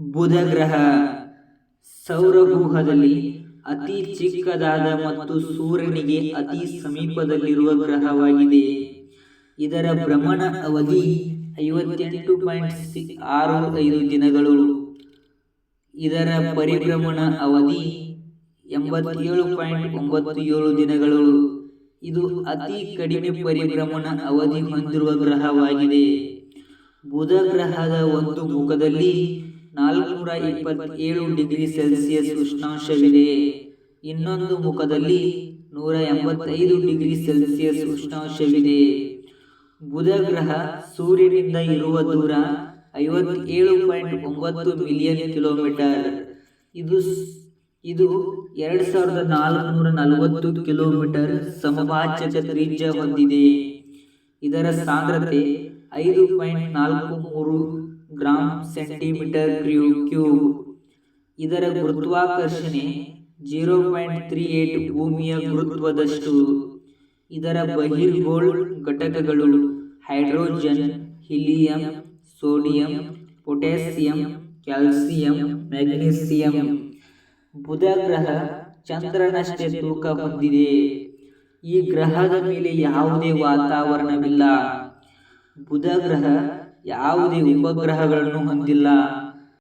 ಬುಧ ಗ್ರಹ ಸೌರವ್ಯೂಹದಲ್ಲಿ ಅತಿ ಚಿಕ್ಕದಾದ ಮತ್ತು ಸೂರ್ಯನಿಗೆ ಅತಿ ಸಮೀಪದಲ್ಲಿರುವ ಗ್ರಹವಾಗಿದೆ. ಇದರ ಭ್ರಮಣ ಅವಧಿ ಐವತ್ತೆಂಟು ಪಾಯಿಂಟ್ ಆರು ಐದು ದಿನಗಳು. ಇದರ ಪರಿಭ್ರಮಣ ಅವಧಿ ಎಂಬತ್ತೇಳು ಪಾಯಿಂಟ್ ಒಂಬತ್ತು ಏಳು ದಿನಗಳು. ಇದು ಅತಿ ಕಡಿಮೆ ಪರಿಭ್ರಮಣ ಅವಧಿ ಹೊಂದಿರುವ ಗ್ರಹವಾಗಿದೆ. ಬುಧ ಗ್ರಹದ ಒಂದು ಮುಖದಲ್ಲಿ ನಾಲ್ಕುನೂರ ಇಪ್ಪತ್ತೇಳು ಡಿಗ್ರಿ ಸೆಲ್ಸಿಯಸ್ ಉಷ್ಣಾಂಶವಿದೆ. ಇನ್ನೊಂದು ಮುಖದಲ್ಲಿ ನೂರ ಎಂಬತ್ತೈದು ಡಿಗ್ರಿ ಸೆಲ್ಸಿಯಸ್ ಉಷ್ಣಾಂಶವಿದೆ. ಬುಧ ಗ್ರಹ ಸೂರ್ಯನಿಂದ ಇರುವ ದೂರ ಐವತ್ತೇಳು ಪಾಯಿಂಟ್ ಒಂಬತ್ತು ಮಿಲಿಯನ್ ಕಿಲೋಮೀಟರ್. ಇದು ಇದು ಎರಡು ಸಾವಿರದ ನಾಲ್ಕುನೂರ ನಲವತ್ತು ಕಿಲೋಮೀಟರ್ ಸಮಭಾಜ್ಯ ತ್ರಿಜ್ಯ ಹೊಂದಿದೆ. ಇದರ ಸಾಂದ್ರತೆ ಐದು ಪಾಯಿಂಟ್ ನಾಲ್ಕು ಮೂರು ಗ್ರಾಂ ಸೆಂಟಿಮೀಟರ್ ಕ್ಯೂ ಕ್ಯೂಬ್ ಇದರ ಗುರುತ್ವಾಕರ್ಷಣೆ ಜೀರೋ ಪಾಯಿಂಟ್ ತ್ರೀ ಏಟ್ ಭೂಮಿಯ ಗುರುತ್ವದಷ್ಟು. ಇದರ ಬಹಿರ್ಗೋಳ್ ಘಟಕಗಳು hydrogen, helium, sodium, potassium, calcium, magnesium. ಬುಧ ಗ್ರಹ ಚಂದ್ರನಷ್ಟೇ ತೂಕ ಹೊಂದಿದೆ. ಈ ಗ್ರಹದ ಮೇಲೆ ಯಾವುದೇ ವಾತಾವರಣವಿಲ್ಲ. ಬುಧ ಗ್ರಹ ಯಾವುದೇ ಉಪಗ್ರಹಗಳನ್ನು ಹೊಂದಿಲ್ಲ.